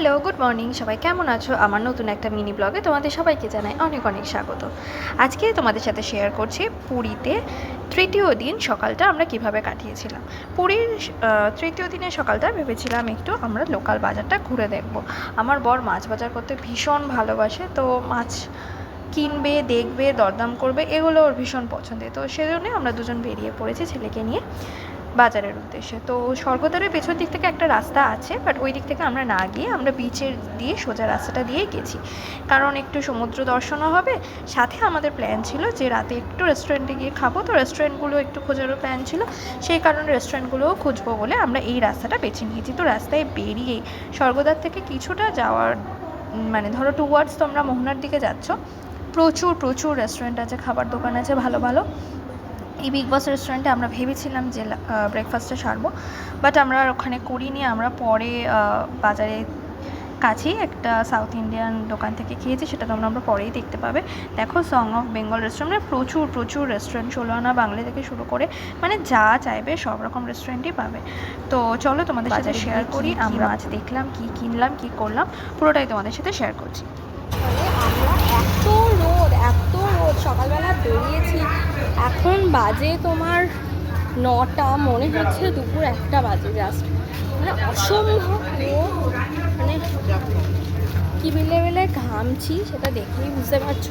Hello, good morning. সবাই কেমন আছো? আমার নতুন একটা মিনি ব্লগে তোমাদের সবাইকে জানাই অনেক অনেক স্বাগত। আজকে তোমাদের সাথে শেয়ার করছি পুরীতে তৃতীয় দিন সকালটা আমরা কীভাবে কাটিয়েছিলাম। পুরীর তৃতীয় দিনের সকালটা ভেবেছিলাম একটু আমরা লোকাল বাজারটা ঘুরে দেখব। আমার বর মাছ বাজার করতে ভীষণ ভালোবাসে, তো মাছ কিনবে, দেখবে, দরদাম করবে, এগুলো ওর ভীষণ পছন্দের। তো সেজন্যই আমরা দুজন বেরিয়ে পড়েছি ছেলেকে নিয়ে। বাজারের উদ্দেশ্যে। তো স্বর্গদ্বারের পেছন দিক থেকে একটা রাস্তা আছে বাট ওই দিক থেকে আমরা না গিয়ে আমরা বিচের দিয়ে সোজা রাস্তাটা দিয়েই গেছি। কারণ একটু সমুদ্র দর্শনও হবে। সাথে আমাদের প্ল্যান ছিল যে রাতে একটু রেস্টুরেন্টে গিয়ে খাব। তো রেস্টুরেন্টগুলো একটু খোঁজারও প্ল্যান ছিল। সেই কারণে রেস্টুরেন্টগুলোও খুঁজবো বলে আমরা এই রাস্তাটা বেছে নিয়েছি। তো রাস্তায় বেরিয়েই স্বর্গদ্বার থেকে কিছুটা যাওয়ার মানে ধরো টুয়ার্ডস তোমরা মোহনার দিকে যাচ্ছ, প্রচুর প্রচুর রেস্টুরেন্ট আছে, খাবার দোকান আছে, ভালো ভালো। এই বিগ বস রেস্টুরেন্টে আমরা ভেবেছিলাম যে ব্রেকফাস্টটা সারবো। বাট আমরা ওখানে করিনি। আমরা পরে বাজারে কাছেই একটা সাউথ ইন্ডিয়ান দোকান থেকে খেয়েছি। সেটা তোমরা আমরা পরেই দেখতে পাবে। দেখো সং অফ বেঙ্গল রেস্টুরেন্টে প্রচুর প্রচুর রেস্টুরেন্ট ষোলো আনা বাংলা থেকে শুরু করে মানে যা চাইবে সব রকম রেস্টুরেন্টই পাবে। তো চলো তোমাদের সাথে শেয়ার করি। আমরা আজ দেখলাম কি কিনলাম কি করলাম। পুরোটাই তোমাদের সাথে শেয়ার করছি। আমরা এত বাজে তোমার নটা, মনে হচ্ছে দুপুর একটা বাজে জাস্ট মানে অসম্ভব মানে কী বিলে বেলে ঘামছি সেটা দেখেই বুঝতে পারছ।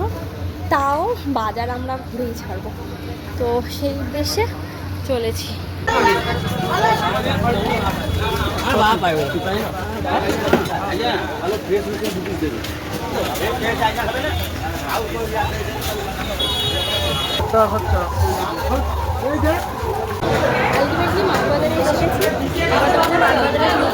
তাও বাজার আমরা ঘুরেই ছাড়বো। তো সেই উদ্দেশ্যে চলেছি। এসেছি। তোমাদের মাছবাজারের ভিউটা দেখো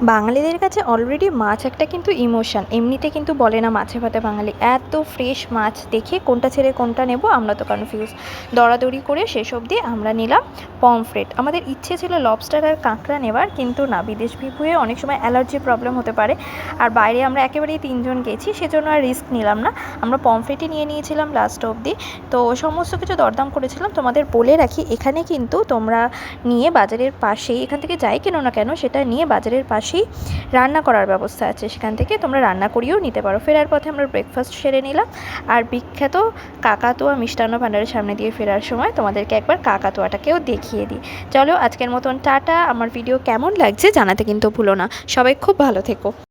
বাঙালিদের কাছে অলরেডি মাছ একটা কিন্তু ইমোশন এমনিতে কিন্তু বলে না মাছে ভাতে বাঙালি। এত ফ্রেশ মাছ দেখে কোনটা ছেড়ে কোনটা নেব, আমরা তো কনফিউজ দরাদরি করে শেষ অবধি আমরা নিলাম পমফ্রেট আমাদের ইচ্ছে ছিল লবস্টার আর কাঁকড়া নেবার, কিন্তু না, বিদেশ বিভুয়ে অনেক সময় অ্যালার্জির প্রবলেম হতে পারে। আর বাইরে আমরা একেবারেই তিনজন গেছি, সেজন্য আর রিস্ক নিলাম না। আমরা পমফ্রেটই নিয়ে নিয়েছিলাম লাস্ট অবধি। তো সমস্ত কিছু দরদাম করেছিলাম। তোমাদের বলে রাখি, এখানে কিন্তু তোমরা নিয়ে বাজারের পাশেই, এখান থেকে যাই কেন না কেন, সেটা নিয়ে বাজারের পাশেই রান্না করার ব্যবস্থা আছে। সেখান থেকে তোমরা রান্না করিয়েও নিতে পারো। ফেরার পথে আমরা ব্রেকফাস্ট সেরে নিলাম। আর বিখ্যাত কাকাতুয়া মিষ্টান্ন ভাণ্ডারের সামনে দিয়ে ফেরার সময় তোমাদেরকে একবার কাকাতুয়াটাকেও দেখিয়ে দিই। চলো আজকের মতন টাটা। আমার ভিডিও কেমন লাগছে জানাতে কিন্তু ভুলো না। সবাই খুব ভালো থেকো।